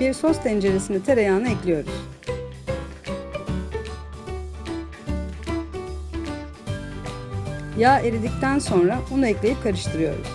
Bir sos tenceresine tereyağını ekliyoruz. Yağ eridikten sonra unu ekleyip karıştırıyoruz.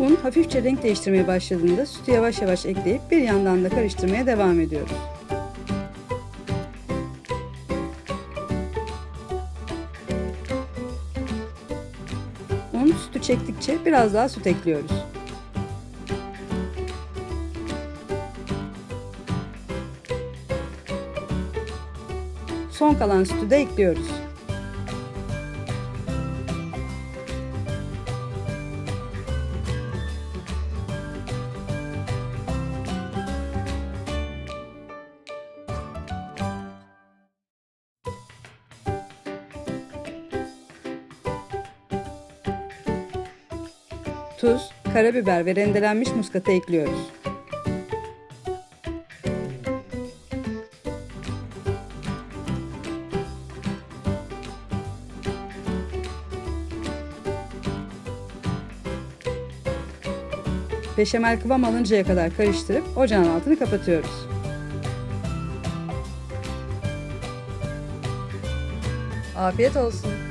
Un hafifçe renk değiştirmeye başladığında sütü yavaş yavaş ekleyip bir yandan da karıştırmaya devam ediyoruz. Un sütü çektikçe biraz daha süt ekliyoruz. Son kalan sütü de ekliyoruz. Tuz, karabiber ve rendelenmiş muskatı ekliyoruz. Beşamel kıvam alıncaya kadar karıştırıp ocağın altını kapatıyoruz. Afiyet olsun.